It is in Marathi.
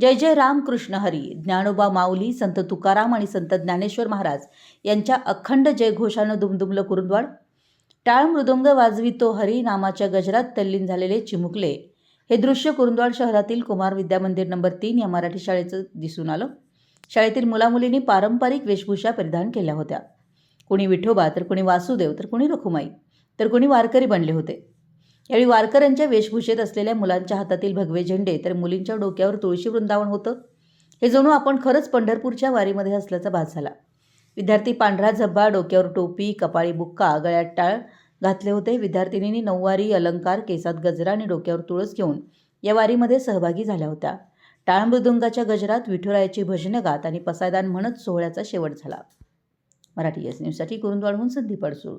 जय जय राम कृष्ण हरी. ज्ञानोबा माऊली संत तुकाराम आणि संत ज्ञानेश्वर महाराज यांच्या अखंड जयघोषानं दुमदुमलं कुरुंदवाड. टाळ मृदुंग वाजवितो हरी नामाच्या गजरात तल्लीन झालेले चिमुकले. हे दृश्य कुरुंदवाड शहरातील कुमार विद्यामंदिर नंबर तीन या मराठी शाळेचं दिसून आलं. शाळेतील मुलामुलींनी पारंपरिक वेशभूषा परिधान केल्या होत्या. कुणी विठोबा तर कुणी वासुदेव तर कुणी रखुमाई तर कुणी वारकरी बनले होते. यावेळी वारकऱ्यांच्या वेशभूषेत असलेल्या मुलांच्या हातातील भगवे झेंडे तर मुलींच्या डोक्यावर तुळशी वृंदावन होतं. हे जणू आपण खरंच पंढरपूरच्या वारीमध्ये असल्याचा भास झाला. विद्यार्थी पांढरा झब्बा डोक्यावर टोपी कपाळी बुक्का गळ्यात टाळ घातले होते. विद्यार्थिनींनी नऊवारी अलंकार केसात गजरा आणि डोक्यावर तुळस घेऊन या वारीमध्ये सहभागी झाल्या होत्या. टाळ मृदुंगाच्या गजरात विठुरायाची भजनं गात आणि पसायदान म्हणत सोहळ्याचा शेवट झाला. मराठी एस न्यूजसाठी कुरुंदवाडहून संदीप अडसूळ.